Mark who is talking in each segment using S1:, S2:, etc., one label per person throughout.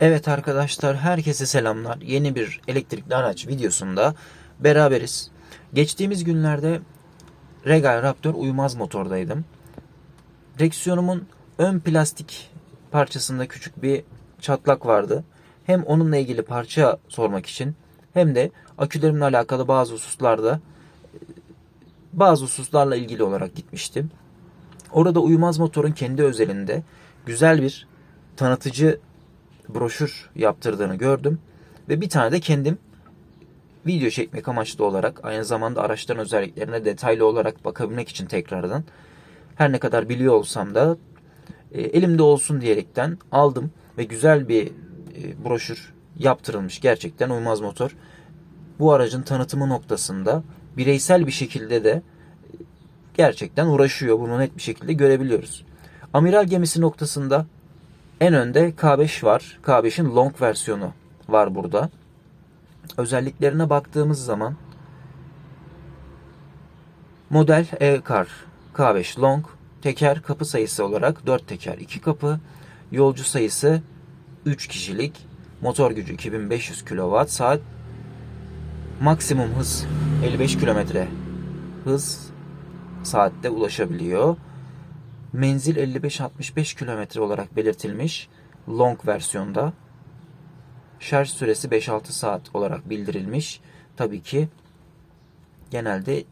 S1: Evet arkadaşlar herkese selamlar. Yeni bir elektrikli araç videosunda beraberiz. Geçtiğimiz günlerde Regal Raptor uyumaz motordaydım. Direksiyonumun ön plastik parçasında küçük bir çatlak vardı. Hem onunla ilgili parça sormak için hem de akülerimle alakalı bazı hususlarda bazı hususlarla ilgili olarak gitmiştim. Orada uyumaz motorun kendi özelinde güzel bir tanıtıcı broşür yaptırdığını gördüm. Ve bir tane de kendim video çekmek amaçlı olarak aynı zamanda araçların özelliklerine detaylı olarak bakabilmek için tekrardan her ne kadar biliyor olsam da e, elimde olsun diyerekten aldım ve güzel bir e, broşür yaptırılmış gerçekten uymaz motor. Bu aracın tanıtımı noktasında bireysel bir şekilde de e, gerçekten uğraşıyor. Bunu net bir şekilde görebiliyoruz. Amiral gemisi noktasında en önde K5 var. K5'in long versiyonu var burada. Özelliklerine baktığımız zaman model E-Car K5 long teker kapı sayısı olarak 4 teker 2 kapı yolcu sayısı 3 kişilik motor gücü 2500 kWh saat maksimum hız 55 km hız saatte ulaşabiliyor. Menzil 55-65 km olarak belirtilmiş long versiyonda. Şarj süresi 5-6 saat olarak bildirilmiş. Tabii ki genelde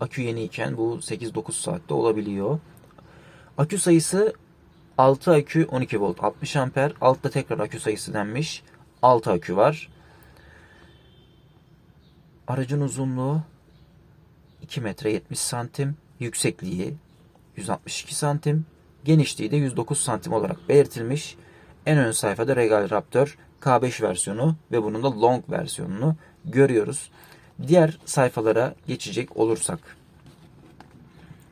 S1: akü yeni iken bu 8-9 saatte olabiliyor. Akü sayısı 6 akü 12 volt 60 amper. Altta tekrar akü sayısı denmiş. 6 akü var. Aracın uzunluğu 2 metre 70 santim. Yüksekliği 162 santim. Genişliği de 109 santim olarak belirtilmiş. En ön sayfada Regal Raptor K5 versiyonu ve bunun da long versiyonunu görüyoruz. Diğer sayfalara geçecek olursak.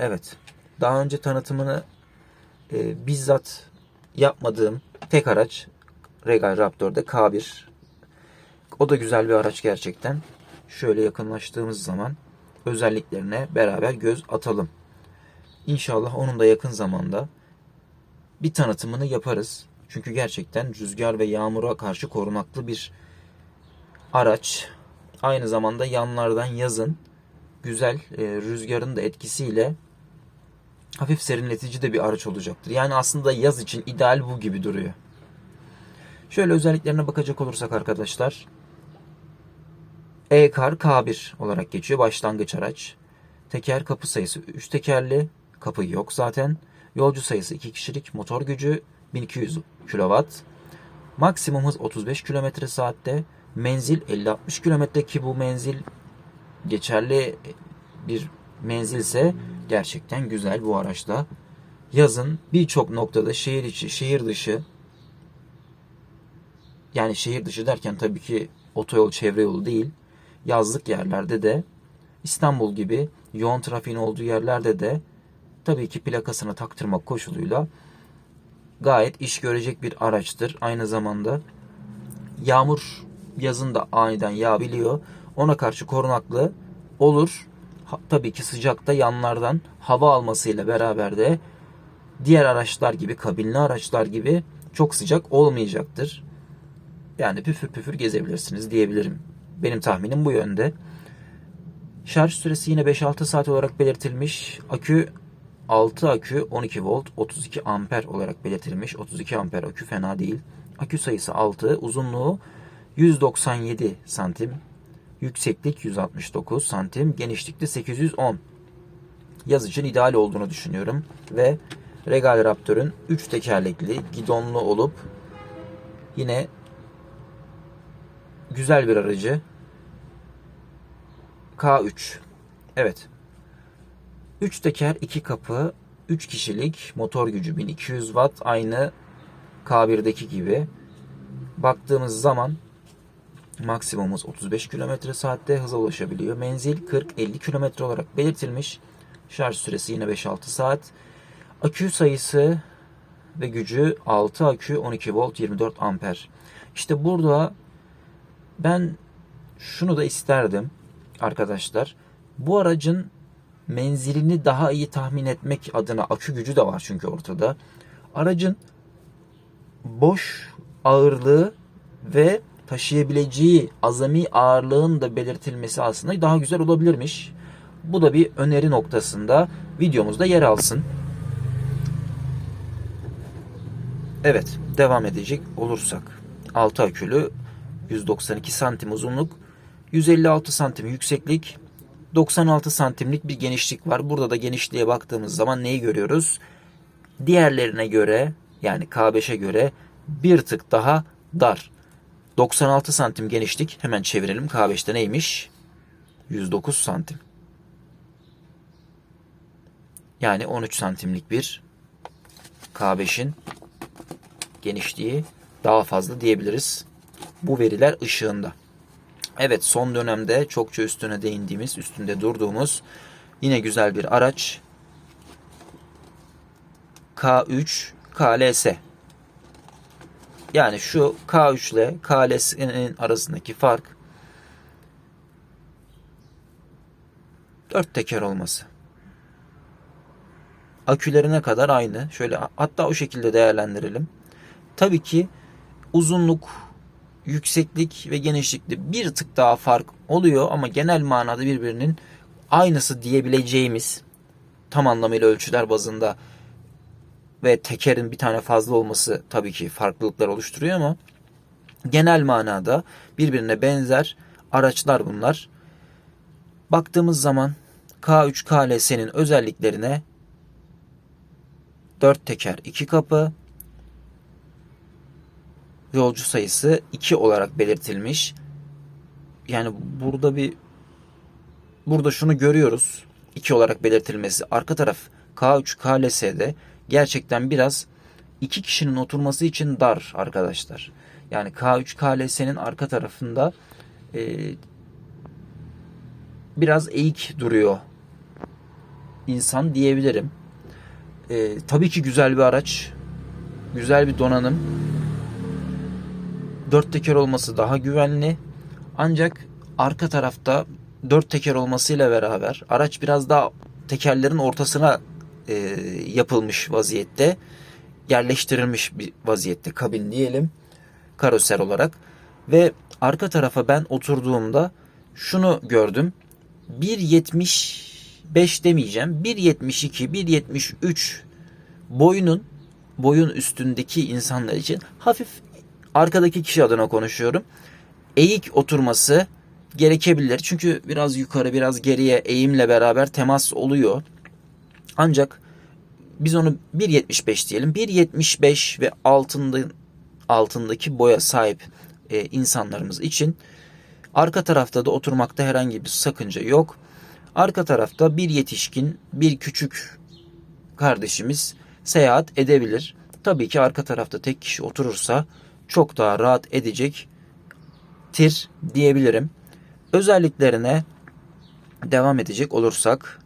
S1: Evet. Daha önce tanıtımını e, bizzat yapmadığım tek araç Regal Raptor'da K1. O da güzel bir araç gerçekten. Şöyle yakınlaştığımız zaman özelliklerine beraber göz atalım. İnşallah onun da yakın zamanda bir tanıtımını yaparız. Çünkü gerçekten rüzgar ve yağmura karşı korunaklı bir araç. Aynı zamanda yanlardan yazın güzel e, rüzgarın da etkisiyle hafif serinletici de bir araç olacaktır. Yani aslında yaz için ideal bu gibi duruyor. Şöyle özelliklerine bakacak olursak arkadaşlar. E-Car K1 olarak geçiyor. Başlangıç araç. Teker kapı sayısı 3 tekerli. Kapı yok zaten. Yolcu sayısı 2 kişilik. Motor gücü 1200 kW. Maksimum hız 35 km saatte. Menzil 50-60 km ki bu menzil geçerli bir menzilse gerçekten güzel bu araçta. Yazın birçok noktada şehir içi, şehir dışı yani şehir dışı derken tabii ki otoyol, çevre yolu değil. Yazlık yerlerde de İstanbul gibi yoğun trafiğin olduğu yerlerde de tabii ki plakasını taktırmak koşuluyla gayet iş görecek bir araçtır. Aynı zamanda yağmur yazın da aniden yağabiliyor. Ona karşı korunaklı olur. Ha, tabii ki sıcakta yanlardan hava almasıyla beraber de diğer araçlar gibi kabinli araçlar gibi çok sıcak olmayacaktır. Yani püfür püfür gezebilirsiniz diyebilirim. Benim tahminim bu yönde. Şarj süresi yine 5-6 saat olarak belirtilmiş. Akü 6 akü 12 volt 32 amper olarak belirtilmiş. 32 amper akü fena değil. Akü sayısı 6. Uzunluğu 197 santim. Yükseklik 169 santim. Genişlik de 810. Yaz için ideal olduğunu düşünüyorum. Ve Regal Raptor'un 3 tekerlekli gidonlu olup yine güzel bir aracı. K3. Evet. 3 teker 2 kapı 3 kişilik motor gücü 1200 watt aynı K1'deki gibi. Baktığımız zaman maksimumumuz 35 km saatte hıza ulaşabiliyor. Menzil 40-50 km olarak belirtilmiş. Şarj süresi yine 5-6 saat. Akü sayısı ve gücü 6 akü 12 volt 24 amper. İşte burada ben şunu da isterdim arkadaşlar. Bu aracın menzilini daha iyi tahmin etmek adına akü gücü de var çünkü ortada. Aracın boş ağırlığı ve taşıyabileceği azami ağırlığın da belirtilmesi aslında daha güzel olabilirmiş. Bu da bir öneri noktasında videomuzda yer alsın. Evet, devam edecek olursak. 6 akülü 192 santim uzunluk, 156 santim yükseklik, 96 santimlik bir genişlik var. Burada da genişliğe baktığımız zaman neyi görüyoruz? Diğerlerine göre yani K5'e göre bir tık daha dar. 96 santim genişlik hemen çevirelim. K5'te neymiş? 109 santim. Yani 13 santimlik bir K5'in genişliği daha fazla diyebiliriz. Bu veriler ışığında. Evet son dönemde çokça üstüne değindiğimiz, üstünde durduğumuz yine güzel bir araç. K3 KLS. Yani şu K3 ile KLS'nin arasındaki fark 4 teker olması. Akülerine kadar aynı. Şöyle hatta o şekilde değerlendirelim. Tabii ki uzunluk, yükseklik ve genişlikte bir tık daha fark oluyor ama genel manada birbirinin aynısı diyebileceğimiz tam anlamıyla ölçüler bazında ve tekerin bir tane fazla olması tabii ki farklılıklar oluşturuyor ama genel manada birbirine benzer araçlar bunlar. Baktığımız zaman K3 KLS'nin özelliklerine 4 teker 2 kapı yolcu sayısı 2 olarak belirtilmiş. Yani burada bir burada şunu görüyoruz. 2 olarak belirtilmesi. Arka taraf K3 KLS'de gerçekten biraz iki kişinin oturması için dar arkadaşlar. Yani K3 KLS'nin arka tarafında e, biraz eğik duruyor insan diyebilirim. E, tabii ki güzel bir araç. Güzel bir donanım. Dört teker olması daha güvenli. Ancak arka tarafta dört teker olmasıyla beraber araç biraz daha tekerlerin ortasına e, yapılmış vaziyette. Yerleştirilmiş bir vaziyette kabin diyelim. Karoser olarak. Ve arka tarafa ben oturduğumda şunu gördüm. 1.75 demeyeceğim. 1.72, 1.73 boyunun boyun üstündeki insanlar için hafif arkadaki kişi adına konuşuyorum. Eğik oturması gerekebilir. Çünkü biraz yukarı biraz geriye eğimle beraber temas oluyor. Ancak biz onu 1.75 diyelim. 1.75 ve altında altındaki boya sahip e, insanlarımız için arka tarafta da oturmakta herhangi bir sakınca yok. Arka tarafta bir yetişkin, bir küçük kardeşimiz seyahat edebilir. Tabii ki arka tarafta tek kişi oturursa çok daha rahat edecek tir diyebilirim. Özelliklerine devam edecek olursak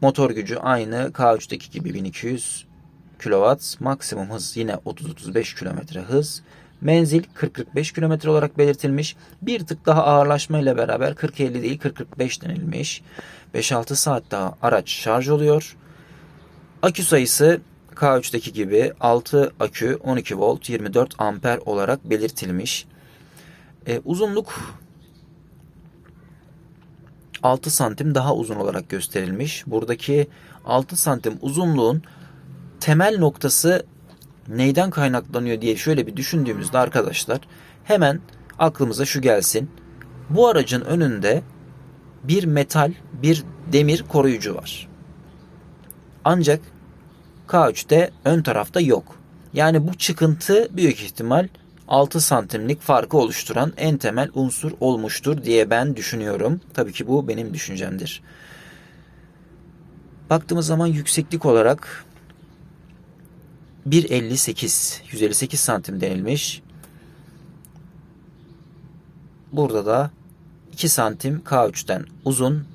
S1: motor gücü aynı K3'teki gibi 1200 kW, maksimum hız yine 30-35 km hız. Menzil 40-45 km olarak belirtilmiş. Bir tık daha ağırlaşma ile beraber 40-50 değil 40-45 denilmiş. 5-6 saat daha araç şarj oluyor. Akü sayısı K3'teki gibi 6 akü 12 volt 24 amper olarak belirtilmiş. E, uzunluk 6 santim daha uzun olarak gösterilmiş. Buradaki 6 santim uzunluğun temel noktası neyden kaynaklanıyor diye şöyle bir düşündüğümüzde arkadaşlar hemen aklımıza şu gelsin. Bu aracın önünde bir metal, bir demir koruyucu var. Ancak K3'te ön tarafta yok. Yani bu çıkıntı büyük ihtimal 6 santimlik farkı oluşturan en temel unsur olmuştur diye ben düşünüyorum. Tabii ki bu benim düşüncemdir. Baktığımız zaman yükseklik olarak 1.58 158 santim denilmiş. Burada da 2 santim K3'ten uzun.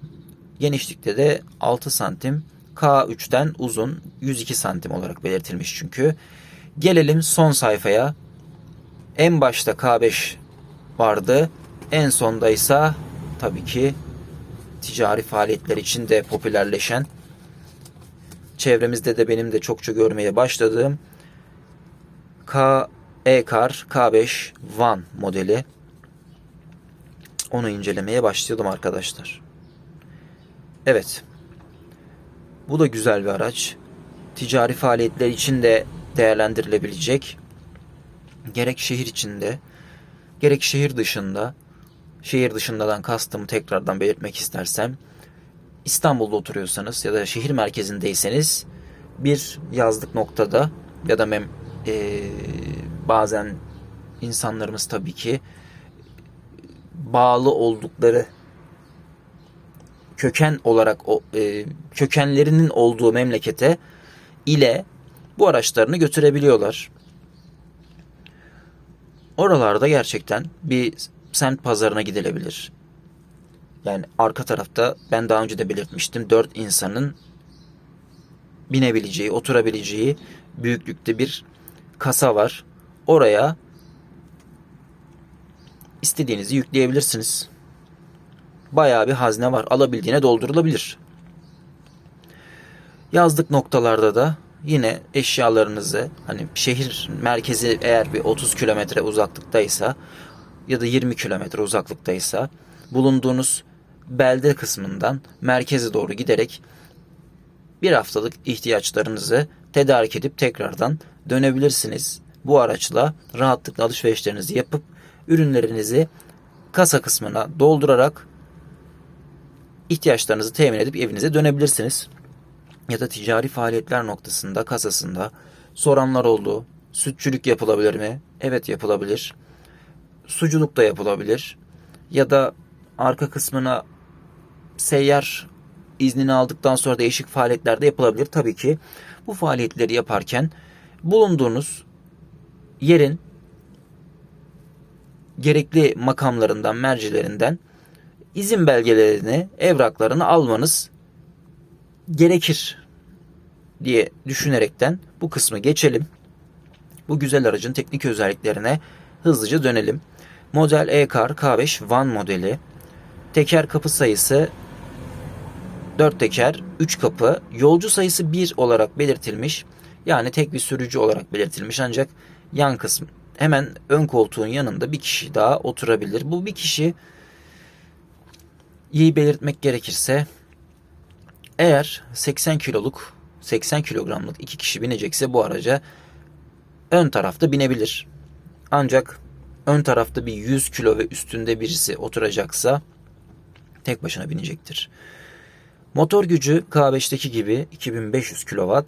S1: Genişlikte de 6 santim K3'ten uzun 102 santim olarak belirtilmiş çünkü. Gelelim son sayfaya. En başta K5 vardı. En sonda ise tabii ki ticari faaliyetler için de popülerleşen çevremizde de benim de çokça görmeye başladığım KLS E-Car K5 Van modeli. Onu incelemeye başlayalım arkadaşlar. Evet. Bu da güzel bir araç. Ticari faaliyetler için de değerlendirilebilecek. Gerek şehir içinde, gerek şehir dışında. Şehir dışındadan kastımı tekrardan belirtmek istersem İstanbul'da oturuyorsanız ya da şehir merkezindeyseniz bir yazlık noktada ya da mem, e, bazen insanlarımız tabii ki bağlı oldukları köken olarak e, kökenlerinin olduğu memlekete ile bu araçlarını götürebiliyorlar. Oralarda gerçekten bir semt pazarına gidilebilir. Yani arka tarafta ben daha önce de belirtmiştim. Dört insanın binebileceği, oturabileceği büyüklükte bir kasa var. Oraya istediğinizi yükleyebilirsiniz. Bayağı bir hazne var. Alabildiğine doldurulabilir. Yazlık noktalarda da yine eşyalarınızı hani şehir merkezi eğer bir 30 kilometre uzaklıktaysa ya da 20 kilometre uzaklıktaysa bulunduğunuz belde kısmından merkeze doğru giderek bir haftalık ihtiyaçlarınızı tedarik edip tekrardan dönebilirsiniz. Bu araçla rahatlıkla alışverişlerinizi yapıp ürünlerinizi kasa kısmına doldurarak ihtiyaçlarınızı temin edip evinize dönebilirsiniz. Ya da ticari faaliyetler noktasında kasasında soranlar oldu. Sütçülük yapılabilir mi? Evet yapılabilir. Suculuk da yapılabilir. Ya da arka kısmına seyyar iznini aldıktan sonra değişik faaliyetler de yapılabilir. Tabii ki bu faaliyetleri yaparken bulunduğunuz yerin gerekli makamlarından, mercilerinden izin belgelerini, evraklarını almanız gerekir diye düşünerekten bu kısmı geçelim. Bu güzel aracın teknik özelliklerine hızlıca dönelim. Model E-Car K5 Van modeli. Teker kapı sayısı 4 teker, 3 kapı, yolcu sayısı 1 olarak belirtilmiş. Yani tek bir sürücü olarak belirtilmiş ancak yan kısım hemen ön koltuğun yanında bir kişi daha oturabilir. Bu bir kişi iyi belirtmek gerekirse eğer 80 kiloluk 80 kilogramlık iki kişi binecekse bu araca ön tarafta binebilir. Ancak ön tarafta bir 100 kilo ve üstünde birisi oturacaksa tek başına binecektir. Motor gücü K5'teki gibi 2500 kW.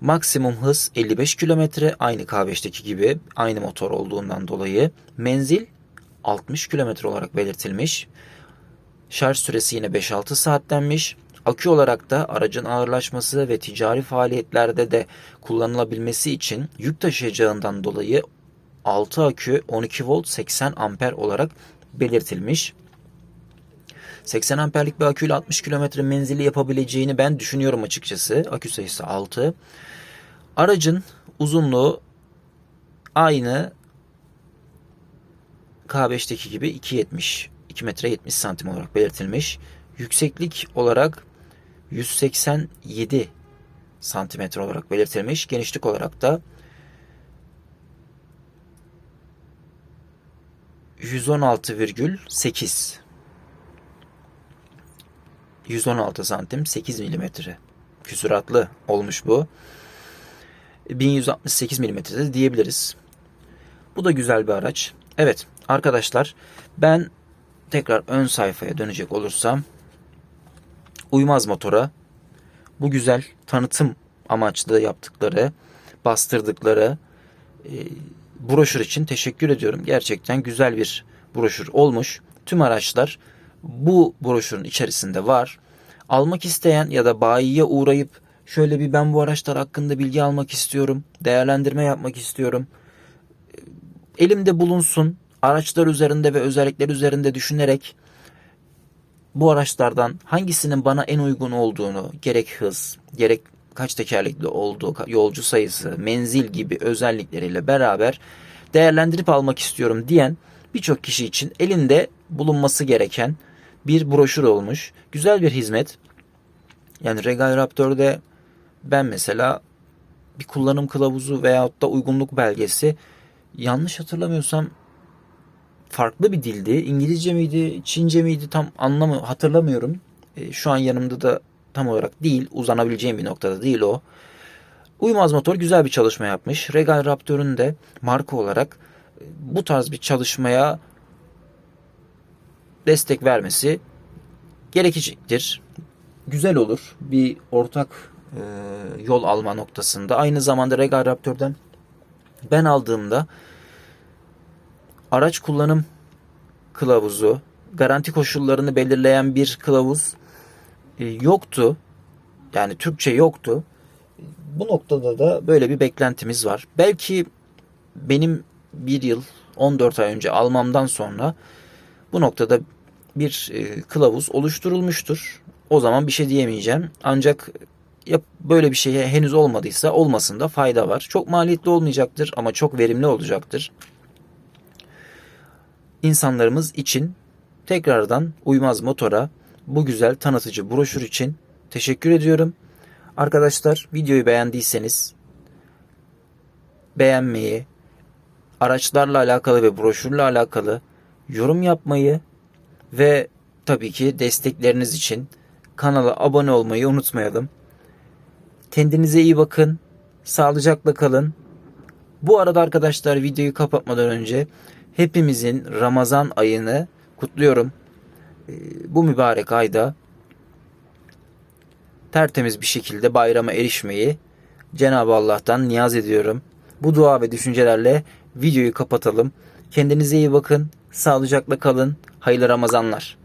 S1: Maksimum hız 55 km aynı K5'teki gibi aynı motor olduğundan dolayı. Menzil 60 km olarak belirtilmiş. Şarj süresi yine 5-6 saat denmiş. Akü olarak da aracın ağırlaşması ve ticari faaliyetlerde de kullanılabilmesi için yük taşıyacağından dolayı 6 akü 12 volt 80 amper olarak belirtilmiş. 80 amperlik bir aküyle 60 kilometre menzili yapabileceğini ben düşünüyorum açıkçası. Akü sayısı 6. Aracın uzunluğu aynı K5'teki gibi 2.70 2 metre 70 santim olarak belirtilmiş. Yükseklik olarak 187 santimetre olarak belirtilmiş. Genişlik olarak da 116,8 116 santim 8 milimetre küsuratlı olmuş bu. 1168 milimetre de diyebiliriz. Bu da güzel bir araç. Evet arkadaşlar ben tekrar ön sayfaya dönecek olursam uymaz motora bu güzel tanıtım amaçlı yaptıkları bastırdıkları e, broşür için teşekkür ediyorum. Gerçekten güzel bir broşür olmuş. Tüm araçlar bu broşürün içerisinde var. Almak isteyen ya da bayiye uğrayıp şöyle bir ben bu araçlar hakkında bilgi almak istiyorum, değerlendirme yapmak istiyorum. Elimde bulunsun. Araçlar üzerinde ve özellikler üzerinde düşünerek bu araçlardan hangisinin bana en uygun olduğunu, gerek hız, gerek kaç tekerlekli olduğu, yolcu sayısı, menzil gibi özellikleriyle beraber değerlendirip almak istiyorum diyen birçok kişi için elinde bulunması gereken bir broşür olmuş. Güzel bir hizmet. Yani Regal Raptor'da ben mesela bir kullanım kılavuzu veyahut da uygunluk belgesi yanlış hatırlamıyorsam farklı bir dildi. İngilizce miydi, Çince miydi tam anlamı hatırlamıyorum. E, şu an yanımda da tam olarak değil, uzanabileceğim bir noktada değil o. Uymaz motor güzel bir çalışma yapmış. Regal Raptor'un de marka olarak e, bu tarz bir çalışmaya destek vermesi gerekecektir. Güzel olur. Bir ortak e, yol alma noktasında. Aynı zamanda Regal Raptor'dan ben aldığımda araç kullanım kılavuzu, garanti koşullarını belirleyen bir kılavuz e, yoktu. Yani Türkçe yoktu. Bu noktada da böyle bir beklentimiz var. Belki benim bir yıl 14 ay önce almamdan sonra bu noktada bir e, kılavuz oluşturulmuştur. O zaman bir şey diyemeyeceğim. Ancak ya böyle bir şeye henüz olmadıysa olmasında fayda var. Çok maliyetli olmayacaktır ama çok verimli olacaktır. İnsanlarımız için tekrardan Uymaz Motor'a bu güzel tanıtıcı broşür için teşekkür ediyorum. Arkadaşlar videoyu beğendiyseniz beğenmeyi, araçlarla alakalı ve broşürle alakalı yorum yapmayı ve tabii ki destekleriniz için kanala abone olmayı unutmayalım. Kendinize iyi bakın. Sağlıcakla kalın. Bu arada arkadaşlar videoyu kapatmadan önce hepimizin Ramazan ayını kutluyorum. Ee, Bu mübarek ayda tertemiz bir şekilde bayrama erişmeyi Cenab-ı Allah'tan niyaz ediyorum. Bu dua ve düşüncelerle videoyu kapatalım. Kendinize iyi bakın. Sağlıcakla kalın. Hayırlı Ramazanlar.